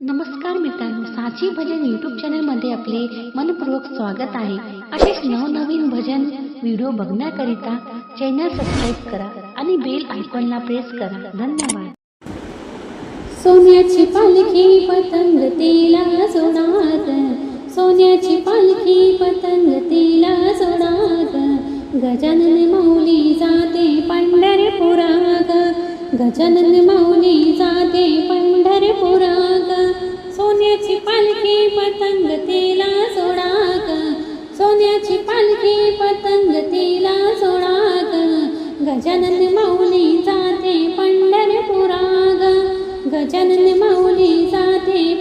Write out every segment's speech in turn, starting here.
नमस्कार मित्रांनो साची भजन यूट्यूब चॅनलमध्ये आपले मनपूर्वक स्वागत आहे. असेच नवनवीन भजन व्हिडिओ बघण्याकरिता चॅनल सबस्क्राईब करा आणि बेल आयकॉनला प्रेस करा. धन्यवाद. सोन्याची पालखी पतंग तिला सोडात सोन्याची पालखी पतंग तिला सोडात गजानन माऊली जाते पंढरपुराग गजानन माऊली जाते पतंग तिला सोडाक सोन्याची पालखी पतंग तिला सोडाक गजानन माऊली जाते पंढरपुराग. गजानन माऊली जाते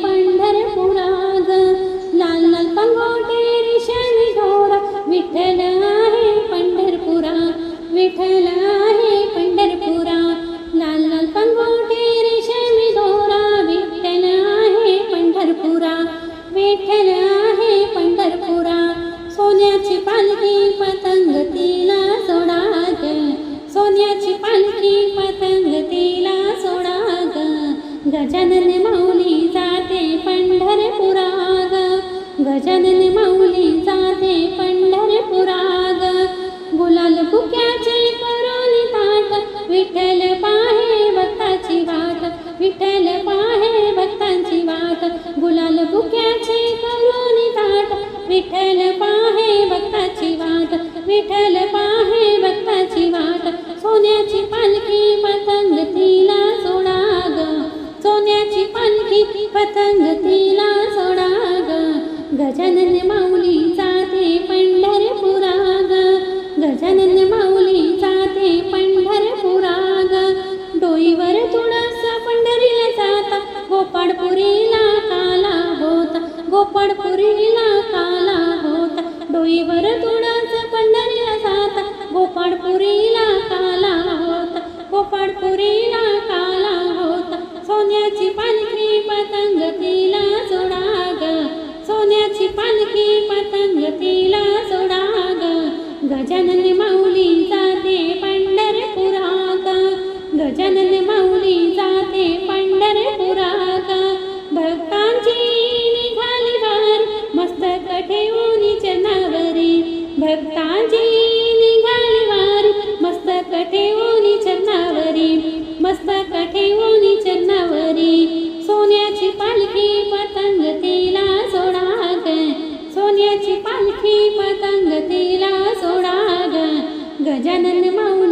विठ्ठल आहे पंढरपुरा. सोन्याची पालखी पतंग तिला सोडा ग सोन्याची पालखी पतंग तिला सोडा ग गजानन माऊली जाते पंढरपुरा ग गजानन माऊली जाते पंढरपुरा ग गुलाल बुक्याचे करोली ताट विठ्ठल पाहे भक्ताची वाट. विठ्ठल पाहे भक्तांची वाट. गुलाल विठ्ठल पाहे भक्ताची वाट विठ्ठल पाहे भक्ताची वाट. सोन्याची पालखी पतंग तिला सोडाग सोन्याची पालखी पतंग तिला सोडाग. गजानन माऊली जाते पंढरपुराग गजानन माऊली जाते पंढरपुराग. डोईवर तुळसा पंढरीला जाता गोपाळपुरीला काला होता. गोपाळपुरी डोईवर तुळस पंढरीला जाता. गोपाळपुरीला काला होता. गोपाळपुरीला काला होता. सोन्याची पालखी पतंग तिला सोडाग सोन्याची पालखी पतंग तिला सोडाग गजानन माऊली भक्तांची निघाली वारी मस्तक ठेवून चरणावरी मस्तक ठेवून चरणावरी. सोन्याची पालखी पतंग तिला सोडाग सोन्याची पालखी पतंग तिला सोडाग. गजानन माऊ